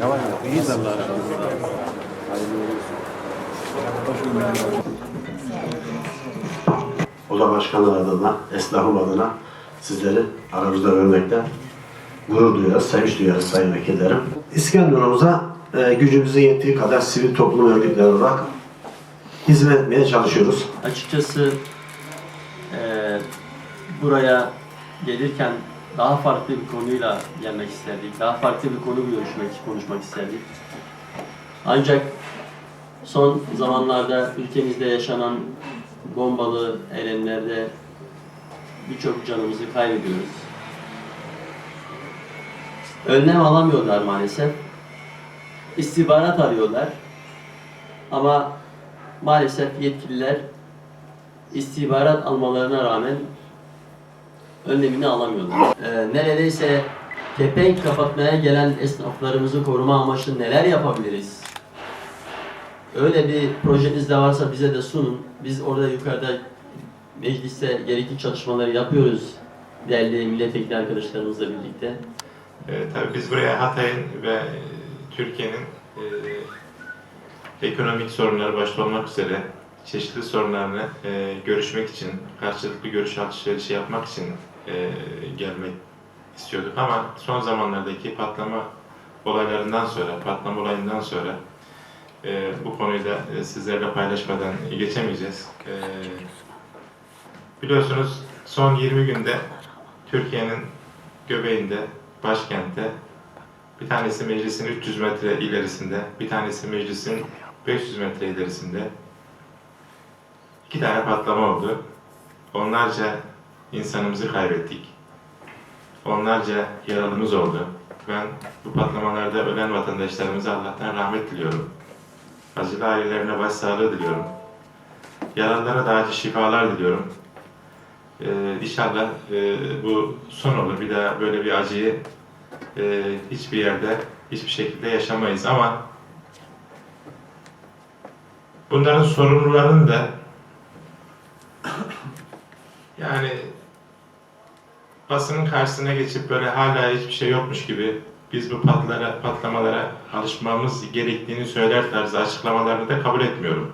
Yavaş yavaş. İyiyiz Allah'a. Hayırlı olsun. Oda Başkanı adına, esnafım adına sizleri aramızda görmekten gurur duyarız, sevinç duyarız sayın vekillerim. İskenderun'umuza e, gücümüzün yettiği kadar sivil toplum örgütleri olarak hizmet etmeye çalışıyoruz. Açıkçası eee, buraya gelirken daha farklı bir konuyla gelmek isterdik. Daha farklı bir konu görüşmek, konuşmak isterdik. Ancak son zamanlarda ülkemizde yaşanan bombalı eylemlerde birçok canımızı kaybediyoruz. Önlem alamıyorlar maalesef. İstihbarat arıyorlar. Ama maalesef yetkililer istihbarat almalarına rağmen önlemini alamıyorlar. Ee, neredeyse kepenk kapatmaya gelen esnaflarımızı koruma amaçlı neler yapabiliriz? Öyle bir projeniz de varsa bize de sunun. Biz orada yukarıda mecliste gerekli çalışmaları yapıyoruz. Değerli milletvekili arkadaşlarımızla birlikte. E, tabii biz buraya Hatay'ın ve e, Türkiye'nin e, ekonomik sorunları başta olmak üzere çeşitli sorunlarını e, görüşmek için, karşılıklı görüş alışverişi yapmak için e, gelmek istiyorduk ama son zamanlardaki patlama olaylarından sonra, patlama olayından sonra e, bu konuyu da sizlerle paylaşmadan geçemeyeceğiz. E, biliyorsunuz son 20 günde Türkiye'nin göbeğinde, başkentte bir tanesi meclisin 300 metre ilerisinde, bir tanesi meclisin 500 metre ilerisinde iki tane patlama oldu. Onlarca insanımızı kaybettik. Onlarca yaralımız oldu. Ben bu patlamalarda ölen vatandaşlarımıza Allah'tan rahmet diliyorum. Acılı ailelerine başsağlığı diliyorum. Yaralılara da acil şifalar diliyorum. Ee, inşallah e, bu son olur. Bir daha böyle bir acıyı e, hiçbir yerde, hiçbir şekilde yaşamayız ama bunların sorumlularının da yani basının karşısına geçip böyle hala hiçbir şey yokmuş gibi biz bu patlara, patlamalara alışmamız gerektiğini söyler tarzı açıklamalarını da kabul etmiyorum.